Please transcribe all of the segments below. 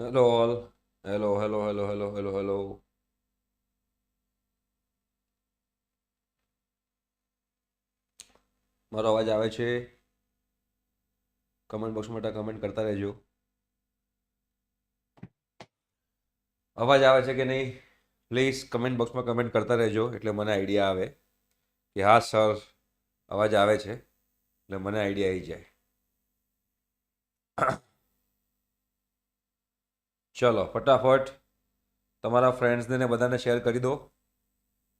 Hello all hello hello hello hello hello hello મારો અવાજ આવે છે? કમેન્ટ બોક્સમાં કમેન્ટ કરતા રહેજો. અવાજ આવે છે કે નહીં? પ્લીઝ કમેન્ટ બોક્સમાં કમેન્ટ કરતા રહેજો, એટલે મને આઈડિયા આવે કે હા સર અવાજ આવે છે, એટલે મને આઈડિયા આવી જાય. ચલો, ફટાફટ તમારા ફ્રેન્ડ્સને ને બધાને શેર કરી દો.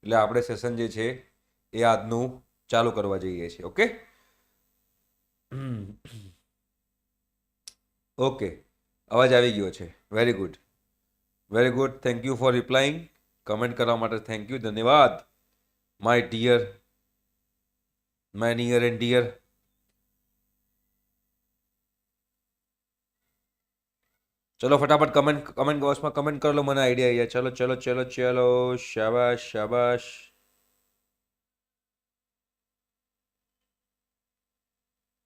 એટલે આપણે સેશન જે છે એ આજનું ચાલુ કરવા જઈએ છીએ ઓકે ઓકે અવાજ આવી ગયો છે. Very good very good thank you for replying comment કરવા માટે થેન્ક યુ ધન્યવાદ. My dear my near and dear ચલો ફટાફટ કમેન્ટ કમેન્ટ બોક્સમાં કમેન્ટ કરો મને આઈડિયા ચલો ચલો ચલો ચલો. શાબાશ શાબાશ.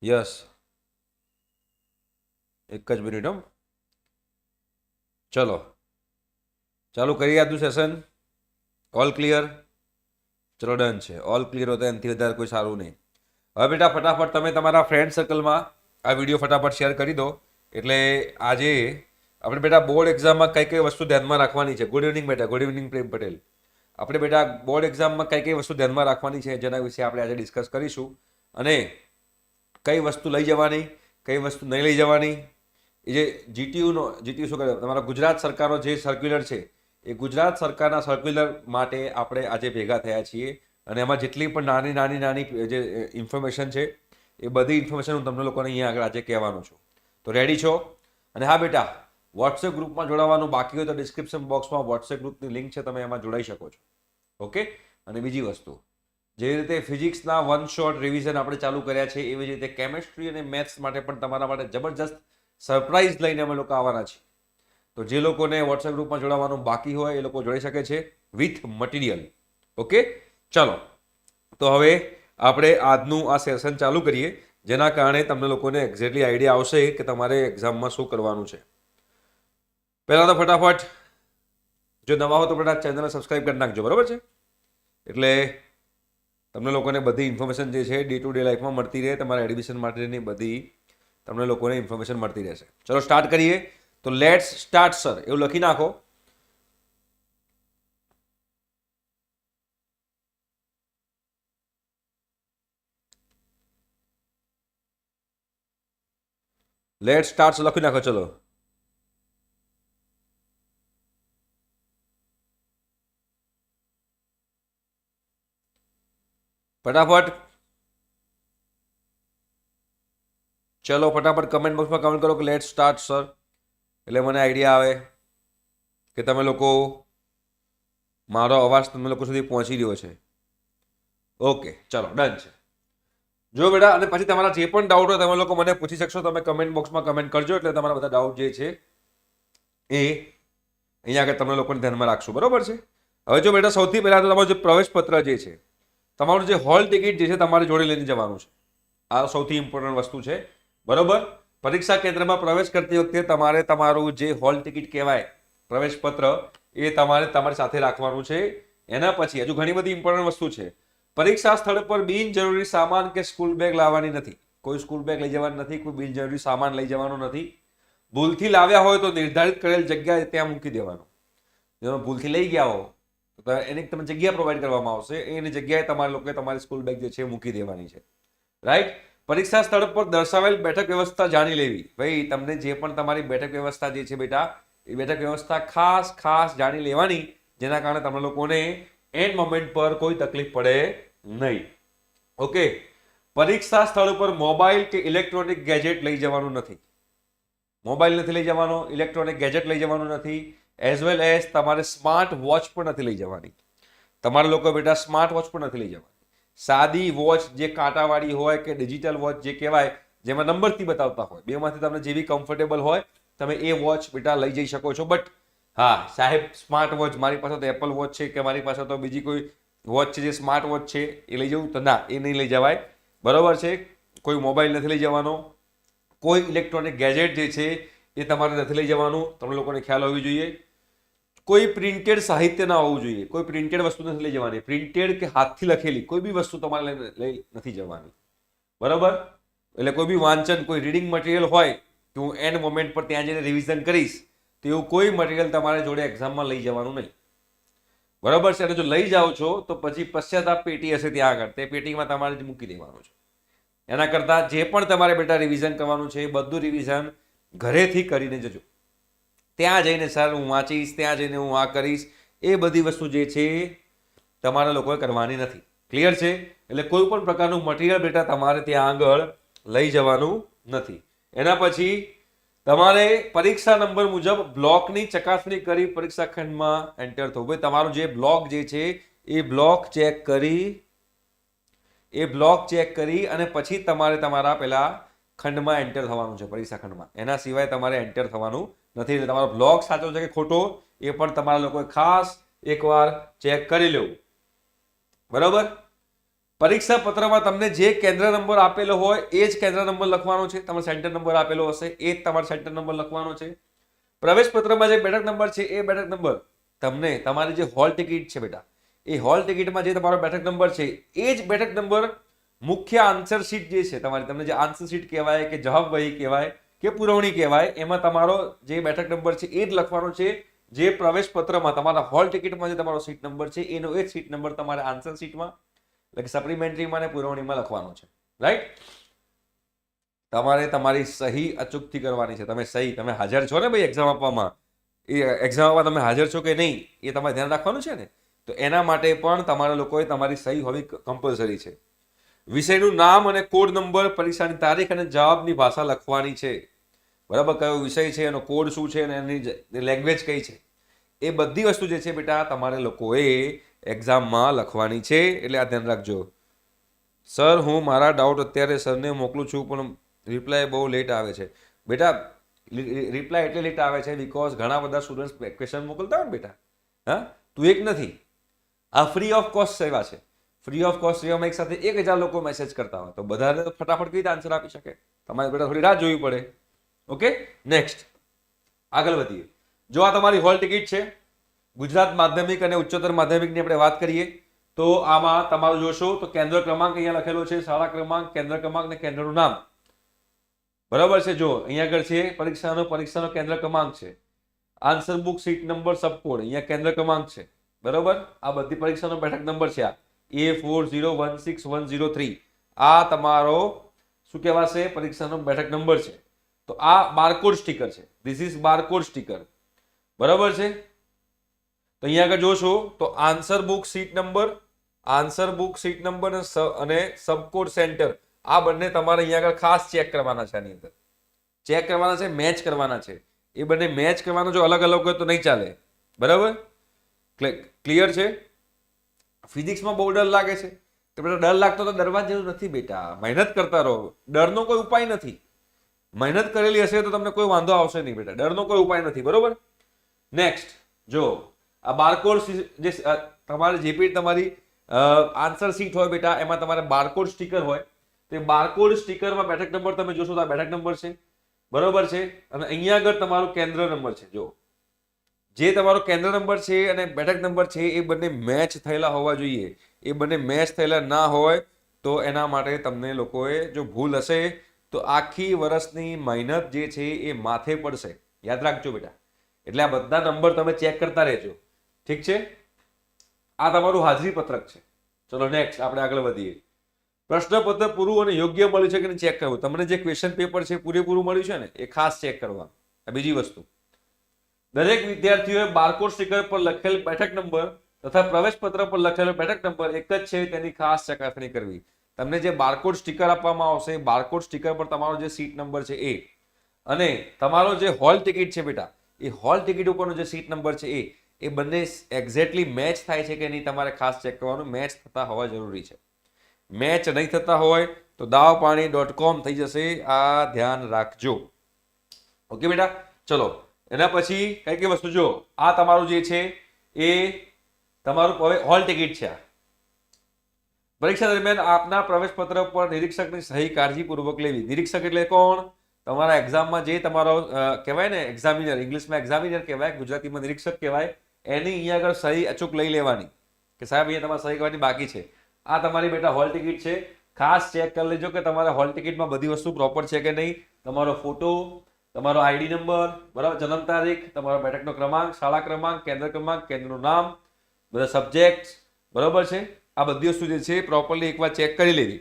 યસ એક જ મિનિટ હમ ચલો. ચાલુ કરી આજનું સેશન ઓલ ક્લિયર ચલો ડન છે. ઓલ ક્લિયર હોય તો એનાથી વધારે કોઈ સારું નહીં. હવે બેટા, ફટાફટ તમે તમારા ફ્રેન્ડ સર્કલમાં આ વીડિયો ફટાફટ શેર કરી દો. એટલે આજે આપણે બેટા બોર્ડ એક્ઝામમાં કઈ કઈ વસ્તુ ધ્યાનમાં રાખવાની છે? ગુડ ઇવનિંગ બેટા ગુડ ઇવનિંગ પ્રેમ પટેલ. આપણે બેટા બોર્ડ એક્ઝામમાં કઈ કઈ વસ્તુ ધ્યાનમાં રાખવાની છે જેના વિશે આપણે આજે ડિસ્કસ કરીશું? અને કઈ વસ્તુ લઈ જવાની, કઈ વસ્તુ નહીં લઈ જવાની? એ જે જીટીયુનો જીટીયુ શું કરે તમારા ગુજરાત સરકારનો જે સર્ક્યુલર છે, એ ગુજરાત સરકારના સર્ક્યુલર માટે આપણે આજે ભેગા થયા છીએ. અને એમાં જેટલી પણ નાની નાની નાની જે ઇન્ફોર્મેશન છે, એ બધી ઇન્ફોર્મેશન હું તમને લોકોને અહીંયા આગળ આજે કહેવાનો છું. તો રેડી છો? અને હા બેટા વોટ્સએપ ગ્રુપમાં જોડાવાનું બાકી હોય તો ડિસ્ક્રિપ્શન બોક્સમાં વોટ્સએપ ગ્રુપની લિંક છે, તમે એમાં જોડાઈ શકો છો. ઓકે અને બીજી વસ્તુ. જે રીતે ફિઝિક્સના વન શોર્ટ રિવિઝન આપણે ચાલુ કર્યા છે, એવી રીતે કેમેસ્ટ્રી અને મેથ્સ માટે પણ તમારા માટે જબરજસ્ત સરપ્રાઇઝ લઈને અમે લોકો આવવાના છીએ. તો જે લોકોને વોટ્સએપ ગ્રુપમાં જોડાવાનું બાકી હોય, એ લોકો જોડાઈ શકે છે વિથ મટીરિયલ ઓકે ચાલો. તો હવે આપણે આજનું આ સેશન ચાલુ કરીએ, જેના કારણે તમને લોકોને એક્ઝેક્ટલી આઈડિયા આવશે કે તમારે એક્ઝામમાં શું કરવાનું છે. પહેલાં તો ફટાફટ, જો નવા હો તો બેટા ચેનલને સબસ્ક્રાઈબ કરી નાખજો, બરાબર છે? એટલે તમને લોકોને બધી ઇન્ફોર્મેશન જે છે ડે ટુ ડે લાઈફમાં મળતી રહે, તમારા એડમિશન માટેની બધી તમને લોકોને ઇન્ફોર્મેશન મળતી રહેશે. ચલો સ્ટાર્ટ કરીએ. તો લેટ્સ સ્ટાર્ટ સર એવું લખી નાખો. લેટ સ્ટાર્ટ લખી નાખો, ચલો. ફટાફટ. ચલો, ફટાફટ કમેન્ટ બોક્સમાં કમેન્ટ કરો કે લેટ સ્ટાર્ટ સર એટલે મને આઈડિયા આવે કે તમે લોકો, મારો અવાજ તમે લોકો સુધી પહોંચી રહ્યો છે. ઓકે ચલો ડન છે. જો બેટા, અને પછી તમારા જે પણ ડાઉટ હોય, તમે લોકો મને પૂછી શકશો, તમે કમેન્ટ બોક્સમાં કમેન્ટ કરજો, એટલે તમારા બધા ડાઉટ જે છે એ અહીંયા આગળ તમે લોકોને ધ્યાનમાં રાખશું. બરાબર છે? હવે જો બેટા, સૌથી પહેલાં તો તમારું જે પ્રવેશપત્ર જે છે તમારું જે હોલ ટિકિટ જે છે તમારે જોડે લઈને જવાનું છે. આ સૌથી ઇમ્પોર્ટન્ટ વસ્તુ છે. બરોબર? પરીક્ષા કેન્દ્રમાં પ્રવેશ કરતી વખતે તમારે તમારું જે હોલ ટિકિટ કહેવાય, પ્રવેશ પત્ર, એ તમારે તમારી સાથે રાખવાનું છે. એના પછી, હજુ ઘણી બધી ઇમ્પોર્ટન્ટ વસ્તુ છે. પરીક્ષા સ્થળ પર બિનજરૂરી સામાન કે સ્કૂલ બેગ લાવવાની નથી. કોઈ સ્કૂલ બેગ લઈ જવાનું નથી, કોઈ બિનજરૂરી સામાન લઈ જવાનો નથી. ભૂલથી લાવ્યા હોય તો નિર્ધારિત કરેલ જગ્યાએ ત્યાં મૂકી દેવાનું. ભૂલથી લઈ ગયા હો તો એની તમે જગ્યા પ્રોવાઈડ કરવામાં આવશે. એની જગ્યાએ તમારે લોકોએ તમારી સ્કૂલ બેગ જે છે મૂકી દેવાની છે. રાઈટ પરીક્ષા સ્થળ પર દર્શાવેલ બેઠક વ્યવસ્થા જાણી લેવી. ભાઈ, તમને જે પણ તમારી બેઠક વ્યવસ્થા જે છે બેટા, એ બેઠક વ્યવસ્થા ખાસ ખાસ જાણી લેવાની, જેના કારણે તમને લોકોને એન્ડ મોમેન્ટ પર કોઈ તકલીફ પડે નહીં. ઓકે પરીક્ષા સ્થળ ઉપર મોબાઈલ કે ઇલેક્ટ્રોનિક ગેજેટ લઈ જવાનું નથી. મોબાઈલ નથી લઈ જવાનો ઇલેક્ટ્રોનિક ગેજેટ લઈ જવાનું નથી. એઝ વેલ એઝ તમારે સ્માર્ટ વોચ પણ નથી લઈ જવાની. તમારા લોકો બેટા સ્માર્ટ વોચ પણ નથી લઈ જવાની. સાદી વોચ જે કાંટાવાળી હોય કે ડિજિટલ વોચ જે કહેવાય, જેમાં નંબરથી બતાવતા હોય. બેમાંથી તમને જેવી કમ્ફર્ટેબલ હોય, તમે એ વોચ બેટા લઈ જઈ શકો છો. બટ હા, સાહેબ સ્માર્ટ વોચ મારી પાસે તો એપલ વોચ છે કે મારી પાસે તો બીજી કોઈ વોચ છે જે સ્માર્ટ વોચ છે, એ લઈ જવું તો ના, એ નહીં લઈ જવાય. બરોબર છે? કોઈ મોબાઈલ નથી લઈ જવાનો. કોઈ ઇલેક્ટ્રોનિક ગેજેટ જે છે, એ તમારે નથી લઈ જવાનું. તમને લોકોને ખ્યાલ હોવી જોઈએ. કોઈ પ્રિન્ટેડ સાહિત્ય ના હોવું જોઈએ, કોઈ પ્રિન્ટેડ વસ્તુ નથી લઈ જવાની, પ્રિન્ટેડ કે હાથથી લખેલી, કોઈ બી વસ્તુ તમારે લઈ- નથી જવાની. બરાબર? એટલે કોઈ બી વાંચન, કોઈ રીડિંગ મટીરિયલ હોય કે હું એન્ડ મોમેન્ટ પર ત્યાં જઈને રિવિઝન કરીશ, તો એવું કોઈ મટીરિયલ તમારે જોડે એક્ઝામમાં લઈ જવાનું નહીં. બરાબર છે? અને જો લઈ જાઓ છો, તો પછી પશ્ચાતાપ પેટી હશે ત્યાં આગળ, તે પેટીમાં તમારે જ મૂકી દેવાનું છે. એના કરતાં જે પણ તમારે બેટા રિવિઝન કરવાનું છે, એ બધું રિવિઝન ઘરેથી કરીને જજો. ત્યાં જઈને સર, હું વાંચીશ, ત્યાં જઈને હું આ કરીશ. એ બધી વસ્તુ જે છે, તમારા લોકોએ કરવાની નથી. ક્લિયર છે? એટલે કોઈ પણ પ્રકારનું મટીરિયલ બેટા તમારે ત્યાં આગળ લઈ જવાનું નથી. એના પછી, તમારે પરીક્ષા નંબર મુજબ બ્લોકની ચકાસણી કરી પરીક્ષા ખંડમાં એન્ટર થવું. ભાઈ, તમારો જે બ્લોક જે છે, એ બ્લોક ચેક કરી, એ બ્લોક ચેક કરી અને પછી તમારે તમારા પેલા ખંડમાં એન્ટર થવાનું છે, પરીક્ષા ખંડમાં. એના સિવાય તમારે એન્ટર થવાનું નથી તમારો બ્લોક સાચો છે કે ખોટો, એ પણ તમારા લોકોએ ખાસ એકવાર ચેક કરી લેવું. બરાબર? પરીક્ષા પત્રમાં તમને જે કેન્દ્ર નંબર આપેલો હોય, એ જ કેન્દ્ર નંબર લખવાનો છે. તમારો સેન્ટર નંબર આપેલો હશે, એ જ તમારો સેન્ટર નંબર લખવાનો છે. પ્રવેશ પત્રમાં જે બેઠક નંબર છે, એ બેઠક નંબર તમને, તમારી જે હોલ ટિકિટ છે બેટા, એ હોલ ટિકિટમાં જે તમારો બેઠક નંબર છે, એ જ બેઠક નંબર મુખ્ય આન્સર શીટ જે છે, તમારી તમને જે આન્સર શીટ કહેવાય કે જવાબ વહી કહેવાય કે પુરવણી કહેવાય, એમાં તમારો જે બેઠક નંબર છે એ જ લખવાનો છે. જે પ્રવેશ પત્રમાં તમારા હોલ ટિકિટમાં જે તમારો સીટ નંબર છે, એનો એ સીટ નંબર તમારે આન્સર સીટમાં એટલે કે સપ્લિમેન્ટરીમાં અને પુરવણીમાં લખવાનો છે. રાઈટ તમારે તમારી સહી અચૂકથી કરવાની છે. તમે સહી, તમે હાજર છો ને ભાઈ એક્ઝામ આપવામાં? એ એક્ઝામ આપવા તમે હાજર છો કે નહીં, એ તમારે ધ્યાન રાખવાનું છે ને? તો એના માટે પણ તમારા લોકોએ તમારી સહી હોવી કમ્પલસરી છે. વિષયનું નામ અને કોડ નંબર પરીક્ષાની તારીખ અને જવાબની ભાષા લખવાની છે. બરાબર, કયો વિષય છે, એનો કોડ શું છે, અને એની લેંગ્વેજ કઈ છે? એ બધી વસ્તુ જે છે બેટા, તમારે લોકોએ એક્ઝામમાં લખવાની છે, એટલે આ ધ્યાન રાખજો. સર, હું મારા ડાઉટ અત્યારે સરને મોકલું છું, પણ રિપ્લાય બહુ લેટ આવે છે. બેટા રિપ્લાય એટલે લેટ આવે છે બિકોઝ ઘણા બધા સ્ટુડન્ટ્સ ક્વેશ્ચન મોકલતા હોય ને બેટા. હા? તું એક નથી. આ ફ્રી ઓફ કોસ્ટ સેવા છે. ફ્રી ઓફ કોસ્ટ સેવામાં એક સાથે એક હજાર લોકો મેસેજ કરતા હોય. તો બધાને ફટાફટ કઈ રીતે આન્સર આપી શકે? તમારે બેટા થોડી રાહ જોવી પડે. ઓકે નેક્સ્ટ આગળ વધીએ. જો આ તમારી હોલ ટિકિટ છે, ગુજરાત માધ્યમિક અને ઉચ્ચતર માધ્યમિકની આપણે વાત કરીએ, તો આમાં તમારું જોશો તો કેન્દ્ર ક્રમાંક અહીંયા લખેલો છે, શાળા ક્રમાંક, કેન્દ્ર ક્રમાંક અને કેન્દ્રનું નામ. બરાબર છે? જો, અહીંયા આગળ છે, પરીક્ષાનો પરીક્ષાનો કેન્દ્ર ક્રમાંક છે. Answer book seat number sub code અહીંયા કેન્દ્ર ક્રમાંક છે. બરાબર? આ બધી પરીક્ષાનો બેઠક નંબર છે આ. A four zero one six one zero three આ તમારો, શું કહેવાશે? પરીક્ષાનો બેઠક નંબર છે. તો આ બારકોડ સ્ટીકર છે. ધીસ ઇઝ બારકોડ સ્ટીકર બરાબર છે? તો અહીંયા આગળ જોશો, તો answer book seat number answer book seat number અને સબકોડ સેન્ટર આ બંને તમારે અહીંયા આગળ ખાસ ચેક કરવાના છે આની અંદર. ચેક કરવાના છે મેચ કરવાના છે. એ બંને મેચ કરવાનો જો અલગ અલગ હોય તો નહીં ચાલે. બરાબર? ક્લિયર છે? ફિઝિક્સમાં બહુ ડર લાગે છે. તો બેટા ડર લાગતો તો ડરવા જેવું નથી બેટા. મહેનત કરતા રહો. ડરનો કોઈ ઉપાય નથી. મહેનત કરેલી હશે તો તમને કોઈ વાંધો આવશે નહીં બેટા. ડરનો કોઈ ઉપાય નથી. બરોબર? નેક્સ્ટ જો, આ બારકોડ જે તમારે જે બી તમારી આન્સર શીટ હોય બેટા, એમાં તમારે બારકોડ સ્ટીકર હોય. તે બારકોડ સ્ટીકરમાં બેઠક નંબર તમે જોશો તો આ બેઠક નંબર છે. બરોબર છે? અને અહીંયા આગળ તમારો કેન્દ્ર નંબર છે. જો જે તમારો કેન્દ્ર નંબર છે અને બેઠક નંબર છે, એ બંને મેચ થયેલા હોવા જોઈએ. એ બંને મેચ થયેલા ના હોય, તો એના માટે તમને લોકોએ જો ભૂલ હશે, તો આખી વર્ષની મહેનત જે છે, એ માથે પડશે. યાદ રાખજો બેટા. એટલે આ બધા નંબર તમે ચેક કરતા રહેજો. ઠીક છે? આ તમારું હાજરી પત્રક છે. ચલો નેક્સ્ટ આપણે આગળ વધીએ. પ્રશ્નપત્ર પૂરું અને યોગ્ય મળ્યું છે કે ચેક કરવું? તમને જે ક્વેશ્ચન પેપર છે, પૂરેપૂરું મળ્યું છે ને, એ ખાસ ચેક કરવા. આ બીજી વસ્તુ. દરેક વિદ્યાર્થીઓએ બારકોડ સ્ટીકર પર લખેલ બેઠક નંબર તથા પ્રવેશ પત્ર પર લખેલો બેઠક નંબર એક જ છે તેની ખાસ ચકાસણી કરવી. તમને જે બારકોડ સ્ટીકર આપવામાં આવશે બારકોડ સ્ટીકર પર તમારો જે સીટ નંબર છે એ અને તમારો જે હોલ ટિકિટ છે બેટા, એ હોલ ટિકિટ ઉપરનો જે સીટ નંબર છે એ એ બંને એક્ઝેક્ટલી મેચ થાય છે કે નહીં તમારે ખાસ ચેક કરવાનું. મેચ થતા હોવા જરૂરી છે. મેચ નહીં થતા હોય તો દાવ પાણી ડોટ કોમ થઈ જશે. આ ધ્યાન રાખજો. ઓકે બેટા? ચલો. એના પછી કઈ કઈ વસ્તુ જો, આ તમારું જે છે એ તમારું હવે હોલ ટિકિટ છે પરીક્ષા દરમિયાન આપના પ્રવેશ પત્ર પર નિરીક્ષકની સહી કાળજીપૂર્વક લેવી. નિરીક્ષક એટલે કોણ? તમારા એક્ઝામમાં જે તમારો કહેવાય ને એક્ઝામિનર ઇંગ્લિશમાં એક્ઝામિનર કહેવાય, ગુજરાતીમાં નિરીક્ષક કહેવાય, એની અહીંયા આગળ સહી અચૂક લઈ લેવાની. કે સાહેબ, અહીંયા તમારે સહી કરવાની બાકી છે. આ તમારી બેટા હોલ ટિકિટ છે. ખાસ ચેક કરી લેજો કે તમારા હોલ ટિકિટમાં બધી વસ્તુ પ્રોપર છે કે નહીં. તમારો ફોટો તમારો આઈડી નંબર, બરાબર, જન્મ તારીખ, તમારો બેઠકનો ક્રમાંક, શાળા ક્રમાંક, કેન્દ્ર ક્રમાંક, કેન્દ્રનું નામ, બધા સબ્જેક્ટ બરાબર છે? આ બધી વસ્તુ જે છે પ્રોપરલી એકવાર ચેક કરી લેવી.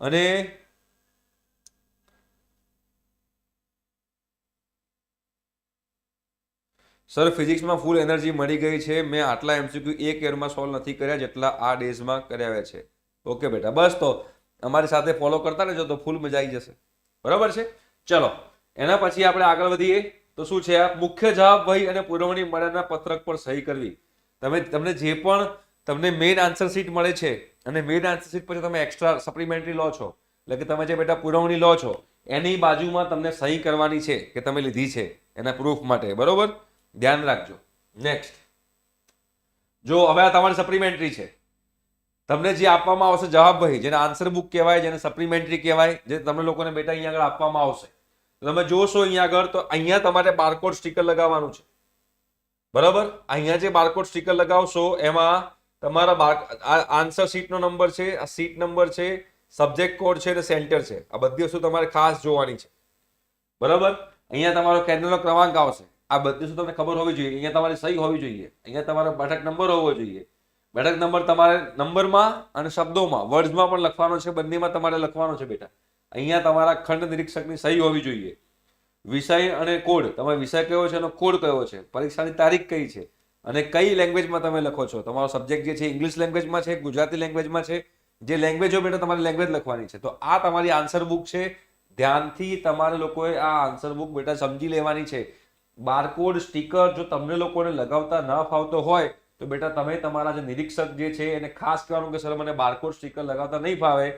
અને સર ફિઝિક્સમાં ફૂલ એનર્જી મળી ગઈ છે. મેં આટલા એમસીક્યુ એક યરમાં સોલ્વ નથી કર્યા જેટલા આ ડેઝમાં કર્યા છે. ઓકે બેટા, બસ તો અમારી સાથે ફોલો કરતા રહેજો તો ફૂલ મજા આવી જશે. બરાબર છે? ચલો એના પછી આપણે આગળ વધીએ, તો શું છે આ? મુખ્ય જવાબ અને પુરવણી મળ્યાના પત્રક પર સહી કરવી. તમે, તમને જે પણ તમને મેઇન આન્સર શીટ મળે છે, અને મેઇન આન્સર શીટ પછી તમે એક્સ્ટ્રા સપ્લિમેન્ટરી લો છો. એટલે કે તમે જે બેટા પુરવણી લો છો, એની બાજુમાં તમને સહી કરવાની છે, કે તમે લીધી છે, એના પ્રૂફ માટે. બરોબર? ધ્યાન રાખજો. નેક્સ્ટ જો હવે આ તમારી સપ્લિમેન્ટરી છે. તમને જે આપવામાં આવશે જવાબ વહી, જેને આન્સર બુક કહેવાય, જેને સપ્લિમેન્ટરી કહેવાય, જે તમને લોકોને બેટા અહીંયા આગળ આપવામાં આવશે. તમે જોશો અહીંયા આગળ તો અહીંયા તમારે બારકોડ સ્ટીકર લગાવવાનું છે. બરાબર? અહીંયા જે બારકોડ સ્ટીકર લગાવશો, એમાં તમારા બાર આન્સર શીટનો નંબર છે, આ સીટ નંબર છે સબ્જેક્ટ કોડ છે અને સેન્ટર છે. આ બધી વસ્તુ તમારે ખાસ જોવાની છે. બરાબર? અહીંયા તમારો કેન્દ્રનો ક્રમાંક આવશે. આ બધી વસ્તુ તમને ખબર હોવી જોઈએ. અહીંયા તમારી સહી હોવી જોઈએ. અહીંયા તમારો બેઠક નંબર હોવો જોઈએ. બેઠક નંબર તમારે નંબરમાં અને શબ્દોમાં વર્ડ્સમાં પણ લખવાનો છે. બંનેમાં તમારે લખવાનો છે બેટા. અહીંયા તમારા ખંડ નિરીક્ષકની સહી હોવી જોઈએ. વિષય અને કોડ, તમે વિષય કયો છે એનો કોડ કયો છે, પરીક્ષાની તારીખ કઈ છે અને કઈ લેંગ્વેજમાં તમે લખો છો? તમારો સબ્જેક્ટ જે છે ઇંગ્લિશ લેંગ્વેજમાં છે, ગુજરાતી લેંગ્વેજમાં છે? જે લેંગ્વેજ હોય બેટા તમારી લેંગ્વેજ લખવાની છે. તો આ તમારી આન્સર બુક છે. ધ્યાનથી તમારે લોકોએ આ આન્સર બુક બેટા સમજી લેવાની છે. બારકોડ સ્ટીકર જો તમને લોકોને લગાવતા ન ફાવતો હોય, તો બેટા તમે તમારા જે નિરીક્ષક જે છે એને ખાસ કહેવાનું કે, સર, મને બારકોડ સ્ટીકર લગાવતા નહીં ફાવે.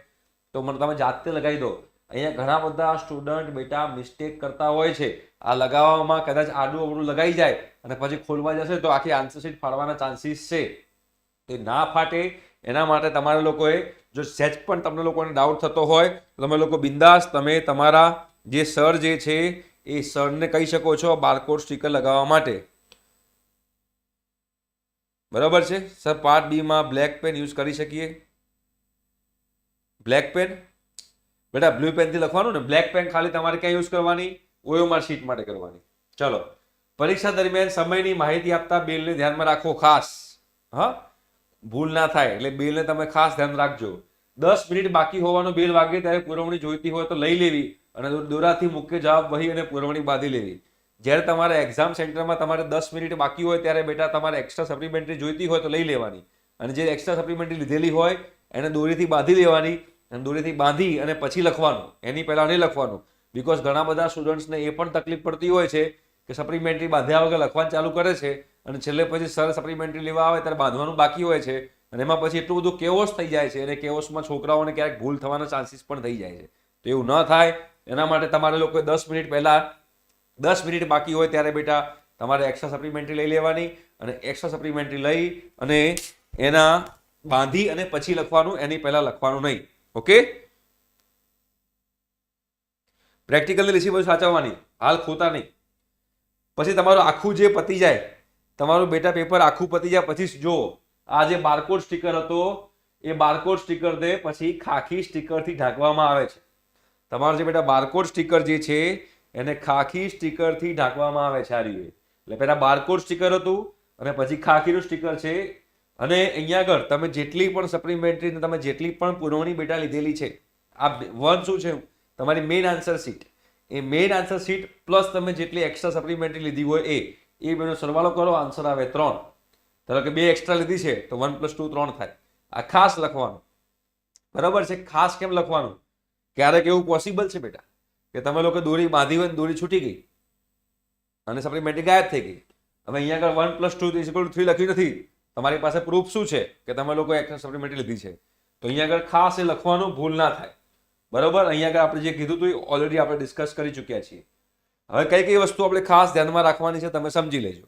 તો મને તમે જાતે લગાવી દો. અહીંયા ઘણા બધા સ્ટુડન્ટ બેટા મિસ્ટેક કરતા હોય છે. આ લગાવવામાં કદાચ આડું અવડું લગાઈ જાય અને પછી ખોલવા જશે તો આખી આન્સર શીટ ફાડવાના ચાન્સીસ છે. તે ના ફાટે. એના માટે તમારા લોકોએ જો સેજ પણ તમને લોકોને ડાઉટ થતો હોય, તો તમે લોકો બિંદાસ તમે તમારા જે સર જે છે, એ સરને કહી શકો છો બારકોડ સ્ટીકર લગાવવા માટે. બરાબર છે? સર પાર્ટ બીમાં બ્લેક પેન યુઝ કરી શકીએ? બ્લેક પેન બેટા બ્લુ પેનથી લખવાનું ને? બ્લેક પેન ખાલી તમારે ક્યાં યુઝ કરવાની? ઓયોમાર શીટ માટે કરવાની. ચલો. પરીક્ષા દરમિયાન સમયની માહિતી આપતા બિલને ધ્યાનમાં રાખો ખાસ. હા? ભૂલ ના થાય, એટલે બિલને તમે ખાસ ધ્યાન રાખજો. દસ મિનિટ બાકી હોવાનું બિલ વાગે ત્યારે પુરવણી જોઈતી હોય તો લઈ લેવી અને દોરાથી મુખ્ય જવાબ વહી અને પુરવણી બાંધી લેવી. જ્યારે તમારે એક્ઝામ સેન્ટરમાં તમારે દસ મિનિટ બાકી હોય ત્યારે બેટા તમારે એક્સ્ટ્રા સપ્લિમેન્ટરી જોઈતી હોય તો લઈ લેવાની. અને જે એક્સ્ટ્રા સપ્લિમેન્ટરી લીધેલી હોય, એને દોરીથી બાંધી લેવાની અને દોરીથી બાંધી અને પછી લખવાનું. એની પહેલાં નહીં લખવાનું. બિકોઝ ઘણા બધા સ્ટુડન્ટ્સને એ પણ તકલીફ પડતી હોય છે કે સપ્લિમેન્ટરી બાંધ્યા વગર લખવાનું ચાલુ કરે છે અને છેલ્લે પછી સર સપ્લિમેન્ટરી લેવા આવે ત્યારે બાંધવાનું બાકી હોય છે અને એમાં પછી એટલું બધું કેઓસ થઈ જાય છે અને કેઓસમાં છોકરાઓને ક્યારેક ભૂલ થવાના ચાન્સીસ પણ થઈ જાય છે. તો એવું ન થાય. એના માટે તમારે લોકોએ દસ મિનિટ પહેલાં, દસ મિનિટ બાકી હોય ત્યારે બેટા તમારે એક્સ્ટ્રા સપ્લિમેન્ટરી લઈ લેવાની અને એક્સ્ટ્રા સપ્લિમેન્ટરી લઈ અને એના બાંધી અને પછી લખવાનું. એની પહેલાં લખવાનું નહીં. ઓકે પ્રેક્ટિકલની બધું સાચવવાની. હાલ ખોતા નહીં. પછી તમારું આખું જે પતી જાય, તમારું બેટા પેપર આખું પતી જાય, પછી જો, આ જે બારકોડ સ્ટીકર હતો, એ બારકોડ સ્ટીકર દે પછી ખાખી સ્ટીકરથી ઢાંકવામાં આવે છે. તમારું જે બેટા બારકોડ સ્ટીકર જે છે, એને ખાખી સ્ટીકરથી ઢાંકવામાં આવે છે આ રીતે. એટલે પહેલાં બારકોડ સ્ટીકર હતું, અને પછી ખાખીનું સ્ટીકર છે અને અહીંયા આગળ તમે જેટલી પણ સપ્લિમેન્ટરી તમે જેટલી પણ પુરવણી બેટા લીધેલી છે, આ વન શું છે? તમારી મેઇન આન્સર શીટ એ મેઇન આન્સર શીટ પ્લસ તમે જેટલી એક્સ્ટ્રા સપ્લિમેન્ટરી લીધી હોય એ એ બેનો સરવાળો કરો આન્સર આવે ત્રણ. ધારો કે બે એક્સ્ટ્રા લીધી છે, તો વન પ્લસ ટુ ત્રણ થાય. આ ખાસ લખવાનું. બરાબર છે? ખાસ કેમ લખવાનું? ક્યારેક એવું પોસિબલ છે બેટા, કે તમે લોકો દોરી બાંધી હોય દોરી છૂટી ગઈ. અને સપ્લિમેન્ટરી ગાયબ થઈ ગઈ. હવે અહીંયા આગળ one plus two is three લખ્યું નથી. તમારી પાસે પ્રૂફ શું છે કે તમે લોકો એક્સ્ટ્રા સપ્લિમેન્ટરી લીધી છે? તો અહીંયા આગળ ખાસ એ લખવાનું ભૂલ ના થાય. બરાબર? અહીંયા આગળ આપણે જે કીધું હતું એ ઓલરેડી આપણે ડિસ્કસ કરી ચૂક્યા છીએ. હવે કઈ કઈ વસ્તુ આપણે ખાસ ધ્યાનમાં રાખવાની છે તમે સમજી લેજો.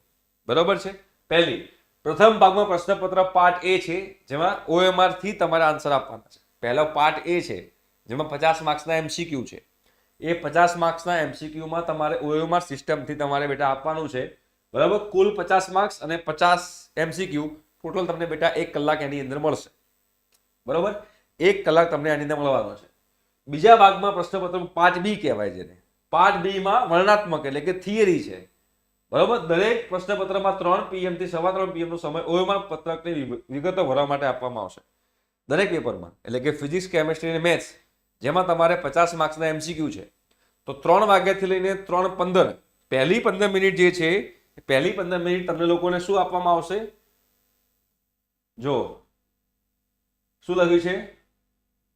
બરોબર છે? પહેલી, પ્રથમ ભાગમાં પ્રશ્નપત્ર પાર્ટ એ છે, જેમાં ઓએમઆરથી તમારે આન્સર આપવાના છે. પહેલો પાર્ટ એ છે, જેમાં પચાસ માર્ક્સના એમસીક્યુ છે. એ પચાસ માર્ક્સના એમસીક્યુમાં તમારે ઓએમઆર સિસ્ટમથી તમારે બેટા આપવાનું છે. બરાબર? કુલ પચાસ માર્ક્સ અને પચાસ એમસીક્યુ ટોટલ તમને બેટા એક કલાક એની અંદર મળશે. બરાબર? એક કલાક તમને આની અંદર મળવાનો છે. બીજા ભાગમાં પ્રશ્નપત્ર પાંચ બી કહેવાય છે પાર્ટ બીમાં વર્ણાત્મક એટલે કે થિયરી છે. બરાબર? દરેક પ્રશ્નપત્રમાં ત્રણ પીએમથી સવા ત્રણ પીએમ નો સમય ઓએમઆર પત્રકની વિગ- વિગતો ભરવા માટે આપવામાં આવશે. દરેક પેપરમાં એટલે કે ફિઝિક્સ કેમેસ્ટ્રી અને મેથ્સ જેમાં તમારે પચાસ માર્ક્સના એમસીક્યુ છે. તો ત્રણ વાગ્યાથી લઈને ત્રણ પંદર. પહેલી પંદર મિનિટ જે છે પહેલી પંદર મિનિટ તમને લોકોને શું આપવામાં આવશે? જો, શું લખ્યું છે?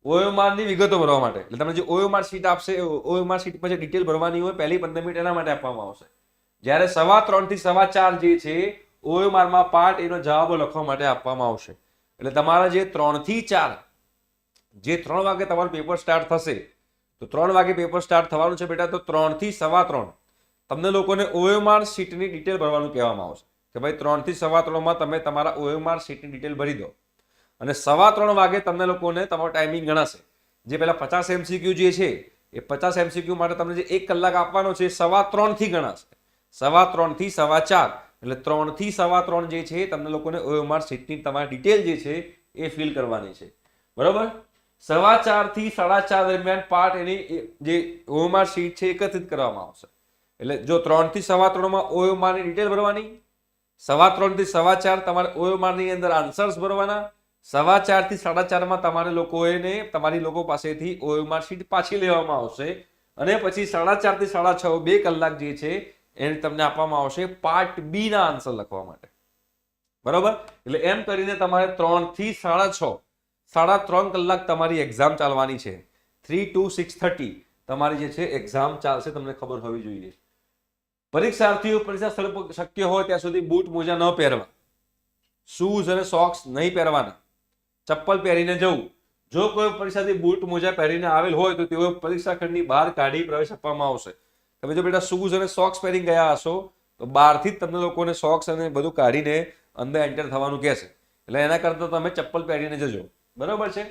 OMR ની વિગતો ભરવા માટે. એટલે તમને જે ઓએમઆર શીટ આપશે, ઓએમઆર શીટમાં જે ડિટેલ ભરવાની હોય, પહેલી પંદર મિનિટ એના માટે આપવામાં આવશે. જ્યારે સવા ત્રણથી સવા ચાર જે છે, ઓએમઆરમાં પાર્ટ એનો જવાબો લખવા માટે આપવામાં આવશે. એટલે તમારા જે ત્રણથી ચાર, જે ત્રણ વાગે તમારું પેપર સ્ટાર્ટ થશે, તો ત્રણ વાગે પેપર સ્ટાર્ટ થવાનું છે બેટા, તો ત્રણથી સવા ત્રણ. તમને લોકોને ઓએમઆર સીટની ડિટેલ ભરવાનું કહેવામાં આવશે કે ભાઈ ત્રણથી સવા ત્રણમાં તમે તમારા ઓએમઆર સીટની ડિટેલ ભરી દો. અને સવા ત્રણ વાગે તમને લોકોને તમારો ટાઈમિંગ ગણાશે. જે પહેલાં પચાસ એમસીક્યુ જે છે, એ પચાસ એમસીક્યુ માટે તમને જે એક કલાક આપવાનો છે સવા ત્રણથી ગણાશે. સવા ત્રણથી સવા ચાર, એટલે ત્રણથી સવા ત્રણ જે છે, તમને લોકોને ઓએમઆર સીટની તમારી ડિટેલ જે છે, એ ફિલ કરવાની છે. બરોબર? સવા ચારથી સાડા ચાર દરમિયાન પાર્ટ એની જે ઓએમઆર શીટ છે, એકત્રિત કરવામાં આવશે. એટલે જો ત્રણથી સવા ત્રણમાં OMR ની ડિટેલ ભરવાની, સવા ત્રણથી સવા ચાર તમારે OMR ની અંદર આન્સર્સ ભરવાના, સવા ચારથી સાડા ચારમાં તમારે લોકોને તમારી લોકો પાસેથી ઓએમઆર શીટ પાછી લેવામાં આવશે અને પછી સાડા ચારથી સાડા છ, બે કલાક જે છે એને તમને આપવામાં આવશે પાર્ટ બી ના આન્સર લખવા માટે. બરોબર? એટલે એમ કરીને તમારે ત્રણથી સાડા છ, સાડા ત્રણ કલાક તમારી એક્ઝામ ચાલવાની છે. થ્રી ટુ સિક્સ થર્ટી તમારી જે છે એક્ઝામ ચાલશે, તમને ખબર હોવી જોઈએ. પરીક્ષાર્થીઓ પરીક્ષા સ્થળ પર શક્ય હોય ત્યાં સુધી બૂટ મોજા ન પહેરવા. શૂઝ અને સોક્સ નહીં પહેરવાના. ચપ્પલ પહેરીને જવું. જો કોઈ પરીક્ષાથી બૂટ મોજા પહેરીને આવેલ હોય તો તેઓ પરીક્ષા ખંડની બહાર કાઢી પ્રવેશ આપવામાં આવશે. તમે જો બેટા શૂઝ અને સોક્સ પહેરી ગયા હશો, તો બહારથી જ તમને લોકોને સોક્સ અને બધું કાઢીને અંદર એન્ટર થવાનું કહેશે. એટલે એના કરતાં તમે ચપ્પલ પહેરીને જજો. બરાબર છે?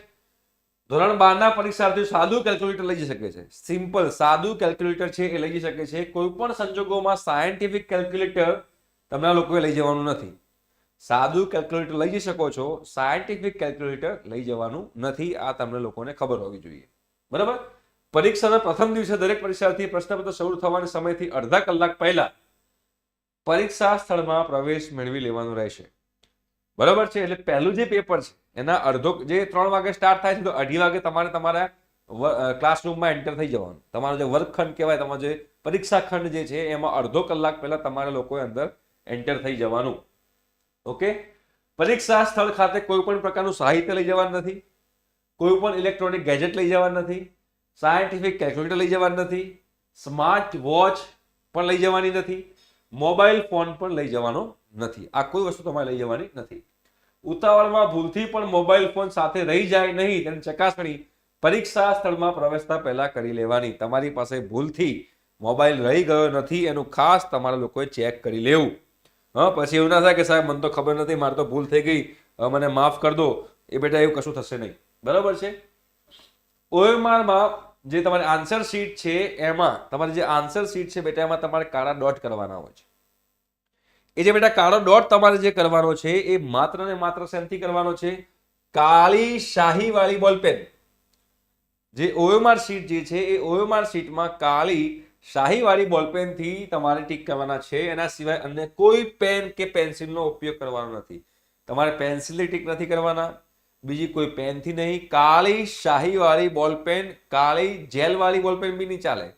ધોરણ બારના પરીક્ષાર્થીઓ સાદું કેલ્ક્યુલેટર લઈ શકે છે. સિમ્પલ સાદું કેલ્ક્યુલેટર છે એ લઈ શકે છે. કોઈ પણ સંજોગોમાં સાયન્ટિફિક કેલ્ક્યુલેટર તમને આ લોકોએ લઈ જવાનું નથી. સાદું કેલ્ક્યુલેટર લઈ જઈ શકો છો. સાયન્ટિફિક કેલ્ક્યુલેટર લઈ જવાનું નથી. આ તમને લોકોને ખબર હોવી જોઈએ. બરાબર? પરીક્ષાના પ્રથમ દિવસે દરેક પરીક્ષાર્થી પ્રશ્નપત્ર શરૂ થવાના સમયથી અડધા કલાક પહેલા પરીક્ષા સ્થળમાં પ્રવેશ મેળવી લેવાનો રહેશે. બરાબર છે? એટલે પહેલું જે પેપર છે એના અડધો જે ત્રણ વાગે સ્ટાર્ટ થાય છે તો અઢી વાગે તમારે તમારા ક્લાસરૂમમાં એન્ટર થઈ જવાનું. તમારો જે વર્ગખંડ કહેવાય, તમારો જે પરીક્ષા ખંડ જે છે, એમાં અડધો કલાક પહેલા તમારે લોકોએ અંદર એન્ટર થઈ જવાનું. ઓકે પરીક્ષા સ્થળ ખાતે કોઈ પણ પ્રકારનું સાહિત્ય લઈ જવાનું નથી. કોઈ પણ ઇલેક્ટ્રોનિક ગેજેટ લઈ જવાનું નથી. સાયન્ટિફિક કેલ્ક્યુલેટર લઈ જવાનું નથી. સ્માર્ટ વોચ પણ લઈ જવાની નથી. મોબાઈલ ફોન પણ લઈ જવાનો નથી. આ કોઈ વસ્તુ તમારે લઈ જવાની નથી. ઉતાવળમાં ભૂલથી પણ મોબાઈલ ફોન સાથે રહી જાય નહીં, તેની ચકાસણી પરીક્ષા સ્થળમાં પ્રવેશતા પહેલા કરી લેવાની. તમારી પાસે ભૂલથી મોબાઈલ રહી ગયો નથી, એનું ખાસ તમારા લોકોએ ચેક કરી લેવું. હા, પછી એવું ના થાય કે સાહેબ, મને તો ખબર નથી, મારે તો ભૂલ થઈ ગઈ મને માફ કરી દો. એ બેટા, એવું કશું થશે નહીં. બરાબર છે? ઓએમઆરમાં જે તમારી આન્સર શીટ છે, એમાં તમારી જે આન્સર શીટ છે બેટા, એમાં તમારે કાળા ડોટ કરવાના હોય છે. એ જે બેટા કાળો ડોટ તમારે જે કરવાનો છે, એ માત્ર ને માત્ર શેનથી કરવાનો છે? કાળી શાહી વાળી બોલપેન જે ઓયોમાર શીટ જે છે, એ ઓયોમાર શીટમાં કાળી શાહી વાળી બોલપેનથી તમારે ટીક કરવાના છે. એના સિવાય અન્ય કોઈ પેન કે પેન્સિલનો ઉપયોગ કરવાનો નથી. તમારે પેન્સિલથી ટીક નથી કરવાના. બીજી કોઈ પેનથી નહીં. કાળી શાહી વાળી બોલપેન કાળી જેલ વાળી બોલપેન બી નહીં ચાલે.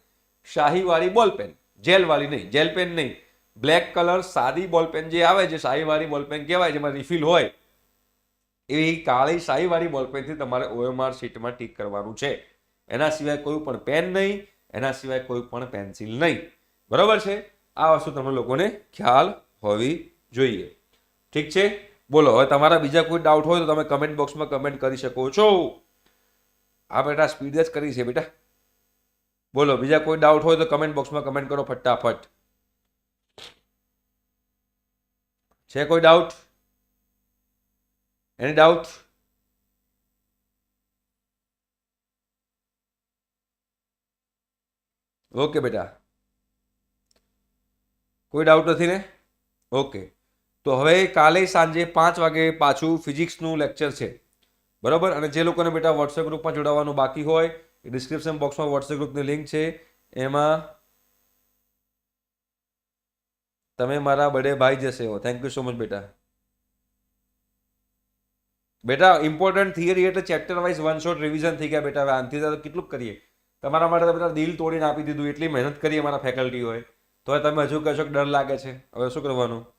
શાહી વાળી બોલપેન જેલ વાળી નહીં. જેલ પેન નહીં. બ્લેક કલર સાદી બોલપેન જે આવે છે શાહીવાળી બોલપેન કહેવાય જેમાં રિફિલ હોય એવી કાળી શાહીવાળી બોલપેનથી તમારે ઓએમઆર શીટમાં ટીક કરવાનું છે. એના સિવાય કોઈ પણ પેન નહીં, એના સિવાય કોઈ પણ પેન્સિલ નહીં. બરાબર છે? આ વસ્તુ તમે લોકોને ખ્યાલ હોવી જોઈએ. ઠીક છે? બોલો, હવે તમારા બીજા કોઈ ડાઉટ હોય તો તમે કમેન્ટ બોક્સમાં કમેન્ટ કરી શકો છો. આ બેટા સ્પીડ જ કરી છે બેટા. બોલો, બીજા કોઈ ડાઉટ હોય તો કમેન્ટ બોક્સમાં કમેન્ટ કરો ફટાફટ. છે કોઈ ડાઉટ એની ડાઉટ ઓકે બેટા. કોઈ ડાઉટ નથી ને? ઓકે તો હવે કાલે સાંજે પાંચ વાગે પાછું ફિઝિક્સનું લેક્ચર છે. બરાબર? અને જે લોકોને બેટા વોટ્સએપ ગ્રુપમાં જોડાવાનું બાકી હોય, એ ડિસ્ક્રિપ્શન બોક્સમાં વોટ્સએપ ગ્રુપની લિંક છે. એમાં તમે મારા બડે ભાઈ જશે હો થેન્ક યુ સો મચ બેટા. બેટા ઇમ્પોર્ટન્ટ થિયરી એટલે chapter wise one shot revision થઈ ગયા બેટા. હવે આનથી તો કેટલું કરીએ. તમારા માટે બેટા દિલ તોડીને આપી દીધું. એટલી મહેનત કરી અમારા ફેકલ્ટીઓએ તો તમે હજુ કશો ડર લાગે છે? હવે શું કરવાનું?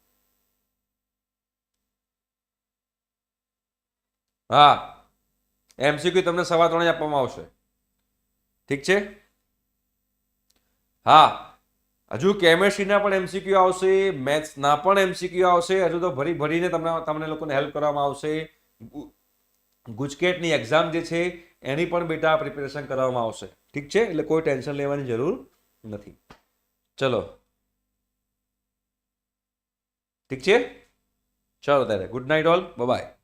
હા. એમસીક્યુ તમને સવા ત્રણે આપવામાં આવશે. ઠીક છે? હા. હજુ કેમેસ્ટ્રીના પણ એમસીક્યુ આવશે, મેથ્સના પણ એમસીક્યુ આવશે, હજુ તો ભરી ભરીને તમને તમને લોકોને હેલ્પ કરવામાં આવશે. ગુજકેટની એક્ઝામ જે છે, એની પણ બેટા પ્રિપેરેશન કરવામાં આવશે. ઠીક છે? એટલે કોઈ ટેન્શન લેવાની જરૂર નથી. ચલો. ઠીક છે? ચાલો ત્યારે. Good night all by